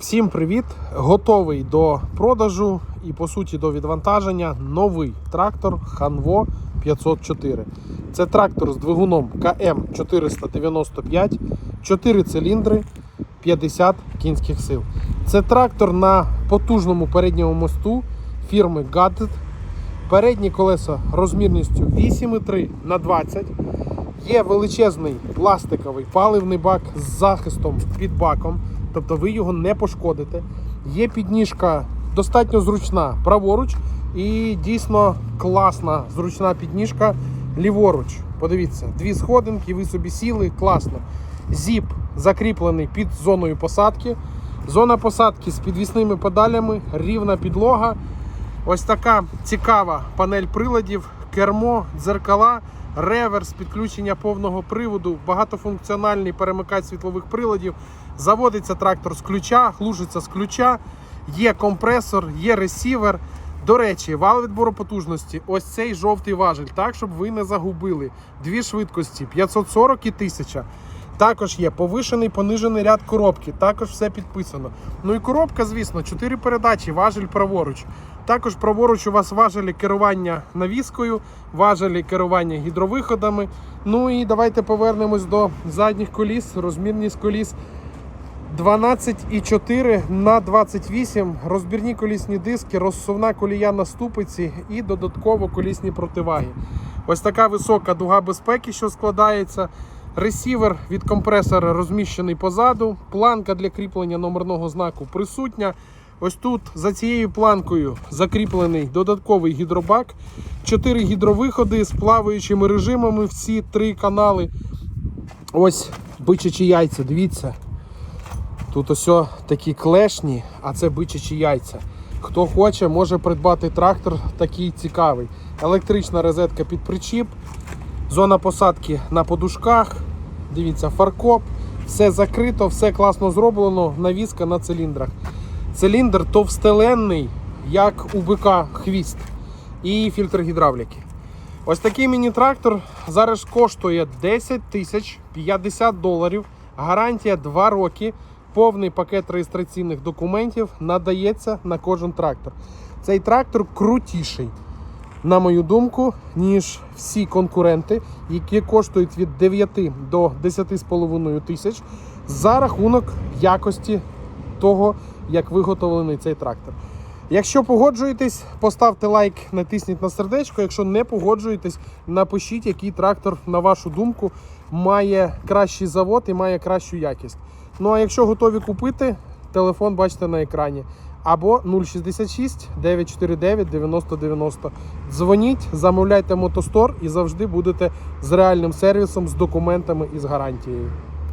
Всім привіт! Готовий до продажу і по суті до відвантаження новий трактор Hanwo 504. Це трактор з двигуном КМ 495, 4 циліндри, 50 кінських сил. Це трактор на потужному передньому мосту фірми Gadget. Передні колеса розмірністю 8,3 на 20. Є величезний пластиковий паливний бак з захистом під баком, тобто ви його не пошкодите. Є підніжка достатньо зручна праворуч і дійсно класна зручна підніжка ліворуч. Подивіться, дві сходинки, ви собі сіли, класно. Зіп закріплений під зоною посадки. Зона посадки з підвісними педалями, рівна підлога. Ось така цікава панель приладів, кермо, дзеркала, реверс, підключення повного приводу, багатофункціональний перемикач світлових приладів. Заводиться трактор з ключа, глушиться з ключа, є компресор, є ресівер. До речі, вал відбору потужності, ось цей жовтий важель, так, щоб ви не загубили. Дві швидкості 540 і 1000. Також є повишений, понижений ряд коробки. Також все підписано. Ну і коробка, звісно, 4 передачі, важель праворуч. Також праворуч у вас важелі керування навіскою, важелі керування гідровиходами. Ну і давайте повернемось до задніх коліс. Розмірність коліс 12,4 на 28, розбірні колісні диски, розсувна колія на ступиці і додатково колісні противаги. Ось така висока дуга безпеки, що складається. Ресівер від компресора розміщений позаду, планка для кріплення номерного знаку присутня. Ось тут за цією планкою закріплений додатковий гідробак, 4 гідровиходи з плаваючими режимами, всі три канали. Ось бичачі яйця, дивіться. Тут ось такі клешні, а це бичачі яйця. Хто хоче, може придбати трактор такий цікавий. Електрична розетка під причіп, зона посадки на подушках. Дивіться, фаркоп, все закрито, все класно зроблено, навіска на циліндрах. Циліндр товстеленний, як у бика хвіст, і фільтр гідравліки. Ось такий міні-трактор зараз коштує 10 тисяч 50 доларів. Гарантія 2 роки. Повний пакет реєстраційних документів надається на кожен трактор. Цей трактор крутіший, на мою думку, ніж всі конкуренти, які коштують від 9 до 10,5 тисяч за рахунок якості того, як виготовлений цей трактор. Якщо погоджуєтесь, поставте лайк, натисніть на сердечко. Якщо не погоджуєтесь, напишіть, який трактор, на вашу думку, має кращий завод і має кращу якість. Ну а якщо готові купити, телефон бачите на екрані. Або 066 949 9090. Дзвоніть, замовляйте мотостор і завжди будете з реальним сервісом, з документами і з гарантією.